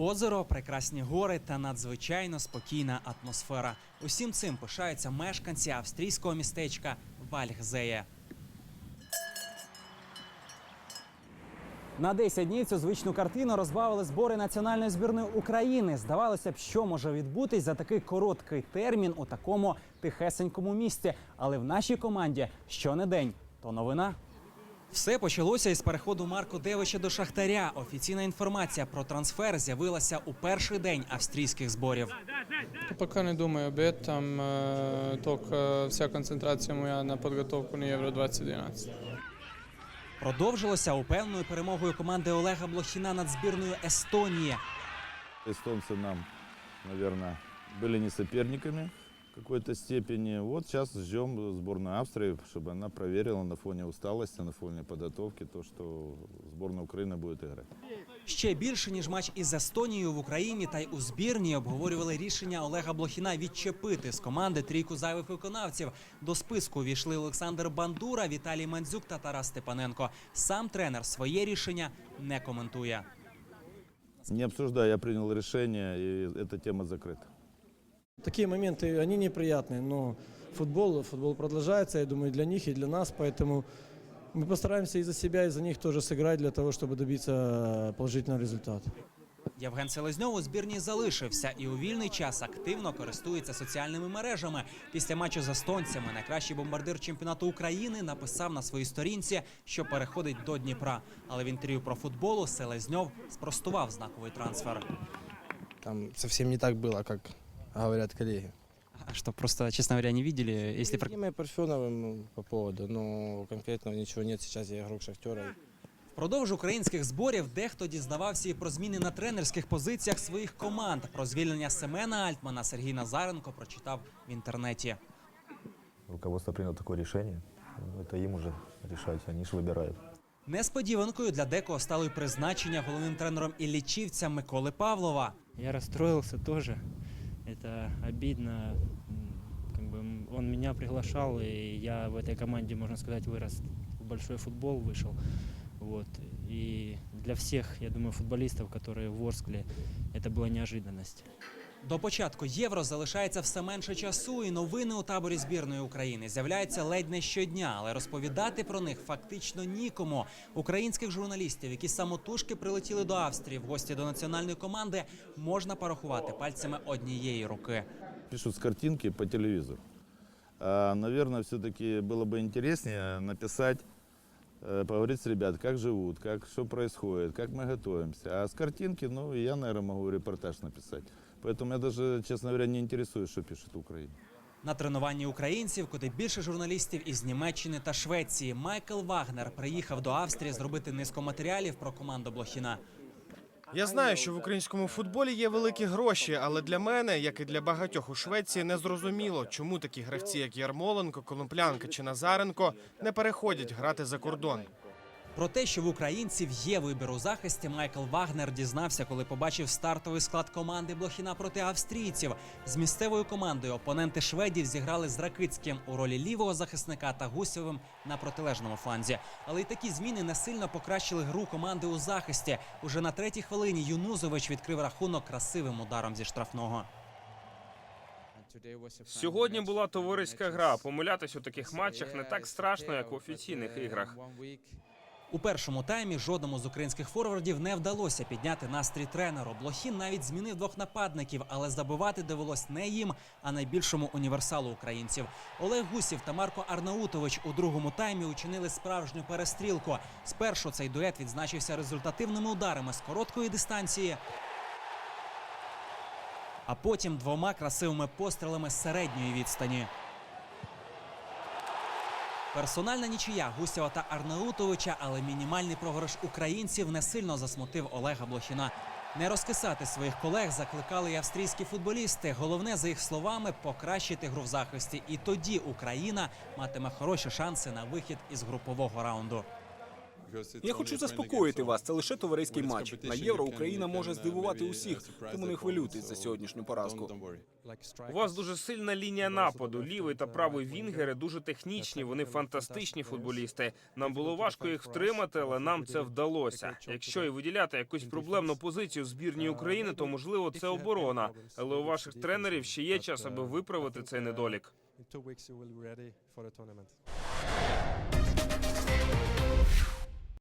Озеро, прекрасні гори та надзвичайно спокійна атмосфера. Усім цим пишаються мешканці австрійського містечка Вальгзеє. На 10 днів цю звичну картину розбавили збори національної збірної України. Здавалося б, що може відбутись за такий короткий термін у такому тихесенькому місті. Але в нашій команді що не день, то новина. Все почалося із переходу Марко Девича до Шахтаря. Офіційна інформація про трансфер з'явилася у перший день австрійських зборів. Поки не думаю об этом, е, тільки вся концентрація моя на підготовку на Євро 2012. Продовжилося упевненою перемогою команди Олега Блохіна над збірною Естонії. Эстонцы нам, наверное, были не соперниками в какой-то степени. Вот сейчас ждем сборную Австрии, чтобы она проверила на фоне усталости, на фоне подготовки то, что сборная Украины будет играть. Ще більше ніж матч із Естонією в Україні та й у збірні обговорювали рішення Олега Блохіна відчепити з команди трійку зайвих виконавців. До списку війшли Олександр Бандура, Віталій Мандзюк та Тарас Степаненко. Сам тренер своє рішення не коментує. Не обсуждая, я принял решение, и эта тема закрыта. Такие моменты, они неприятные, но футбол, футбол продолжается, я думаю, для них и для нас, поэтому мы постараемся и за себя, и за них тоже сыграть для того, чтобы добиться положительного результата. Євген Селезньов у збірні залишився і у вільний час активно користується соціальними мережами. Після матчу з естонцями найкращий бомбардир чемпіонату України написав на своїй сторінці, що переходить до Дніпра. Але в інтерв'ю про футболу Селезньов спростував знаковий трансфер. Там совсем не так было, как говорят коллеги. А что, просто, честно говоря, не видели? Если С Димой Парфеновым по поводу, но конкретного ничего нет. Сейчас я игрок Шахтера. Впродовж українських зборів дехто дізнавався і про зміни на тренерських позиціях своїх команд. Про звільнення Семена Альтмана Сергій Назаренко прочитав в інтернеті. Руководство приняло такое решение. Ну, Это им уже решать, они же выбирают. Несподіванкою для декого стало й призначення головним тренером іллічівця Миколи Павлова. Я расстроился тоже. Это обидно. М, Как бы м, он меня приглашал, и я в этой команде, можно сказать, вырос в большой футбол, вышел. Вот. И для всех, я думаю, футболистов, которые в Ворскле, это была неожиданность. До початку євро залишається все менше часу, і новини у таборі збірної України з'являються ледь не щодня, але розповідати про них фактично нікому. Українських журналістів, які самотужки прилетіли до Австрії в гості до національної команди, можна порахувати пальцями однієї руки. Пишут с картинки по телевизору. А, наверное, все-таки было бы интереснее написать, э, поговорить с ребят, как живут, как, что происходит, как мы готовимся. А с картинки, ну, я, наверное, могу репортаж написать. Поэтому я даже, честно говоря, не интересуюсь, что пишет Украина. На тренуванні українців, куди більше журналістів із Німеччини та Швеції, Майкл Вагнер приїхав до Австрії зробити низку матеріалів про команду Блохіна. Я знаю, що в українському футболі є великі гроші, але для мене, як і для багатьох у Швеції, не зрозуміло, чому такі гравці, як Ярмоленко, Колумплянка чи Назаренко, не переходять грати за кордон. Про те, що в українців є вибір у захисті, Майкл Вагнер дізнався, коли побачив стартовий склад команди Блохіна проти австрійців. З місцевою командою опоненти шведів зіграли з Ракицьким у ролі лівого захисника та Гусєвим на протилежному фланзі. Але й такі зміни не сильно покращили гру команди у захисті. Уже на третій хвилині Юнузович відкрив рахунок красивим ударом зі штрафного. Сьогодні була товариська гра. Помилятись у таких матчах не так страшно, як в офіційних іграх. У першому таймі жодному з українських форвардів не вдалося підняти настрій тренеру. Блохін навіть змінив двох нападників, але забивати довелось не їм, а найбільшому універсалу українців. Олег Гусів та Марко Арнаутович у другому таймі учинили справжню перестрілку. Спершу цей дует відзначився результативними ударами з короткої дистанції. А потім двома красивими пострілами з середньої відстані. Персональна нічия Гусєва та Арнаутовича, але мінімальний програш українців не сильно засмутив Олега Блохіна. Не розкисати своїх колег закликали й австрійські футболісти. Головне, за їх словами, покращити гру в захисті. І тоді Україна матиме хороші шанси на вихід із групового раунду. Я хочу заспокоїти вас. Це лише товариський матч. На євро Україна може здивувати усіх, тому не хвилюйтесь за сьогоднішню поразку. У вас дуже сильна лінія нападу. Лівий та правий вінгери дуже технічні. Вони фантастичні футболісти. Нам було важко їх втримати, але нам це вдалося. Якщо і виділяти якусь проблемну позицію в збірній України, то можливо це оборона. Але у ваших тренерів ще є час, аби виправити цей недолік. In two weeks you will be ready for the tournament.